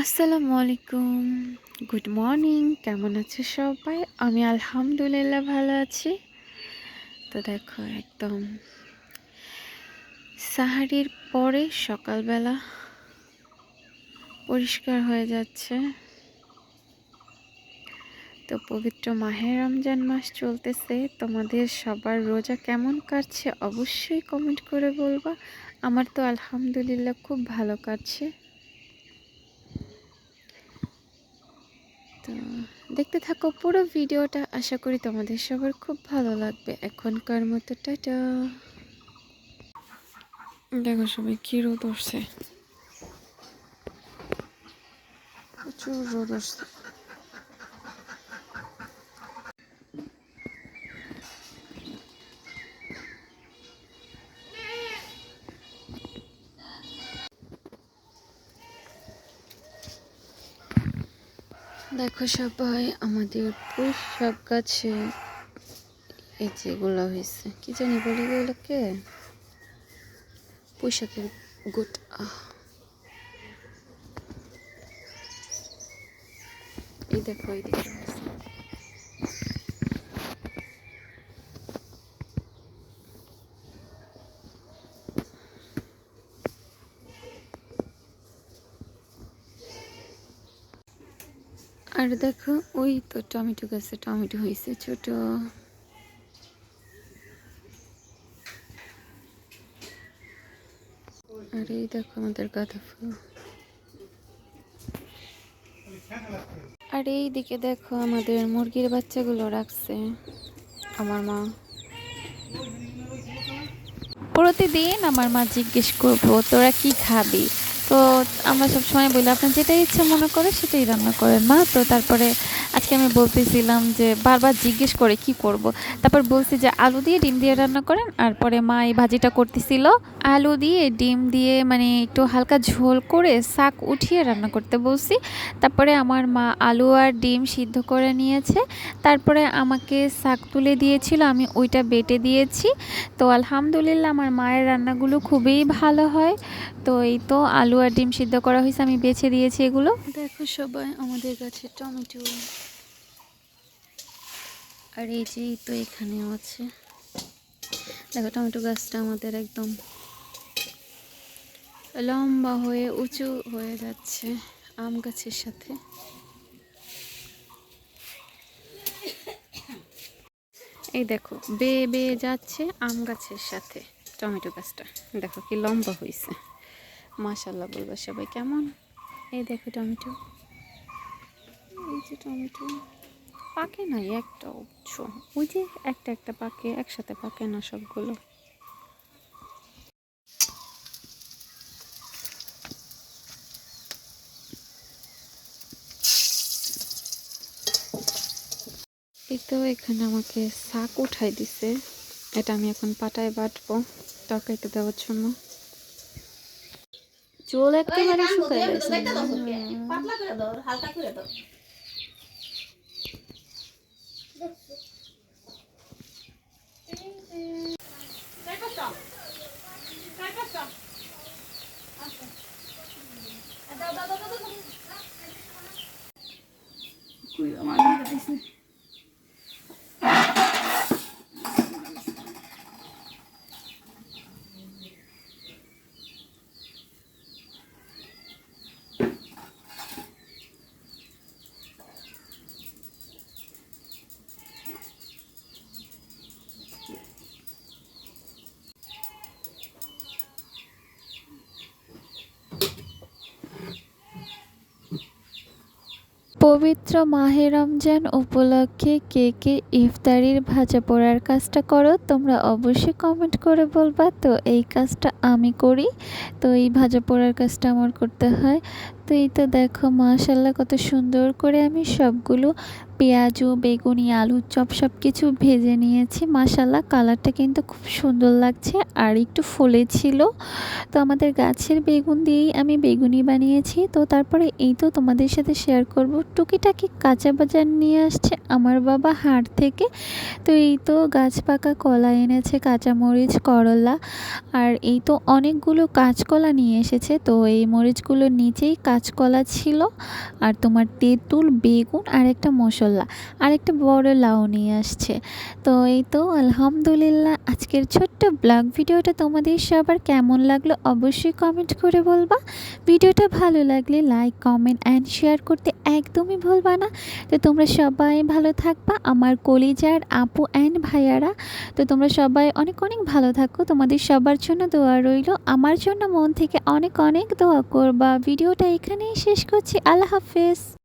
আসসালামু আলাইকুম। Good morning কেমন আছে সবাই? আমি আলহামদুলিল্লাহ ভালো আছি। তো দেখো, একদম সাহারির পরে সকালবেলা পরিষ্কার হয়ে যাচ্ছে। তো পবিত্র মাহে রমজান মাস চলতেছে। তোমাদের সবার রোজা কেমন কাটছে অবশ্যই কমেন্ট করে বলবা। আমার তো আলহামদুলিল্লাহ খুব ভালো কাটছে তো দেখতে থাকো পুরো ভিডিওটা। আশা করি তোমাদের সবার খুব ভালো লাগবে। এখনকার মতো টাটা। দেখো সবাই কি রোদ উঠছে। প্রচুর রোদ উঠছে। দেখো সবাই, আমাদের শাক গাছে এই যেগুলো হয়েছে। কি জানি বলে এগুলোকে? পুঁই শাকের গুট এই দেখো, এই দিকে হয়েছে। আর দেখো, ওই তো টমেটো গাছে, টমেটো হয়েছে ছোট। আর এই দেখো আমাদের গাঁদা ফুল। আর এই দিকে দেখো আমাদের মুরগির বাচ্চাগুলো রাখছে আমার মা। প্রতিদিন আমার মা জিজ্ঞেস করব, তোরা কি খাবি? তো আমরা সবসময় বলি, আপনার যেটা ইচ্ছা মনে করে সেটাই রান্না করেন, মা। তো তারপরে আজকে আমি বলতেছিলাম যে বারবার জিজ্ঞেস করে কি করব। তারপর বলছি যে আলু দিয়ে ডিম দিয়ে রান্না করেন, আর পরে মা এই ভাজিটা করতেছিল। আলু দিয়ে ডিম দিয়ে মানে একটু হালকা ঝোল করে শাক উঠিয়ে রান্না করতে বলছি। তারপরে আমার মা আলু আর ডিম সিদ্ধ করে নিয়েছে। তারপরে আমাকে শাক তুলে দিয়েছিল, আমি ওইটা বেটে দিয়েছি। তো আলহামদুলিল্লাহ আমার মায়ের রান্নাগুলো খুবই ভালো হয়। তো এই তো আলু আর ডিম সিদ্ধ করা হয়েছে, আমি বেছে দিয়েছি এগুলো। দেখো সবাই আমাদের কাছে টমেটো। আর এই যে তো এখানেও আছে। দেখো টমেটো গাছটা আমাদের একদম লম্বা হয়ে উঁচু হয়ে যাচ্ছে আম গাছের সাথে। এই দেখো, বেয়ে বেয়ে যাচ্ছে আম গাছের সাথে টমেটো গাছটা। দেখো কি লম্বা হয়েছে মাশাল্লাহ বলব সবাই কেমন? এই দেখো টমেটো। এই যে টমেটো। পাকে নাই একটা উচ্চ ওই যে একটা একটা পাকে একসাথে পাকে না সবগুলো? তো এখানে আমাকে শাক উঠাই দিছে। এটা আমি এখন পাটায় বাটবো তরকারিতে দেওয়ার জন্য। চুল একেবারে শুকাই গেছে। পাতলা করে পবিত্র মাহে রমজান উপলক্ষে কে কে ইফতারির ভাজা পোড়ার কাজটা করো, তোমরা অবশ্যই কমেন্ট করে বলবা। তো এই কাজটা আমি করি, তো এই ভাজা পোড়ার কাজটা আমার করতে হয়। তো এই তো দেখো মাশাল্লাহ কত সুন্দর করে আমি সবগুলো পেঁয়াজু, বেগুনি, আলুর চপ সব কিছু ভেজে নিয়েছি। মাসাল্লাহ কালারটা কিন্তু খুব সুন্দর লাগছে আর একটু ফুলেছিল তো আমাদের গাছের বেগুন দিয়েই আমি বেগুনি বানিয়েছি। তো তারপরে এই তো তোমাদের সাথে শেয়ার করব। টুকিটাকি কাঁচা বাজার নিয়ে আসছে আমার বাবা হাট থেকে। তো এই তো গাছ পাকা কলা এনেছে, কাঁচামরিচ, করলা। আর এই তো অনেকগুলো কাঁচকলা নিয়ে এসেছে। তো এই মরিচগুলোর নিচেই কাঁচকলা ছিল। আর তোমার তেঁতুল, বেগুন আর একটা মশলা আর একটা বড় লাউ নিয়ে আসছে। তো এই তো, আলহামদুলিল্লাহ। আজকের ছোট্ট ব্লগ ভিডিওটা তোমাদের সবার কেমন লাগল অবশ্যই কমেন্ট করে বলবা। ভিডিওটা ভালো লাগলে লাইক, কমেন্ট অ্যান্ড শেয়ার করতে একদমই ভুলবা না। তো তোমরা সবাই ভালো থাকবা। আমার কলিজার আপু অ্যান্ড ভাইয়ারা, তো তোমরা সবাই অনেক অনেক ভালো থাকো। তোমাদের সবার জন্য দোয়া রইল। আমার জন্য মন থেকে অনেক অনেক দোয়া করবা। ভিডিওটা এখানেই শেষ করছি। আল্লাহ হাফেজ।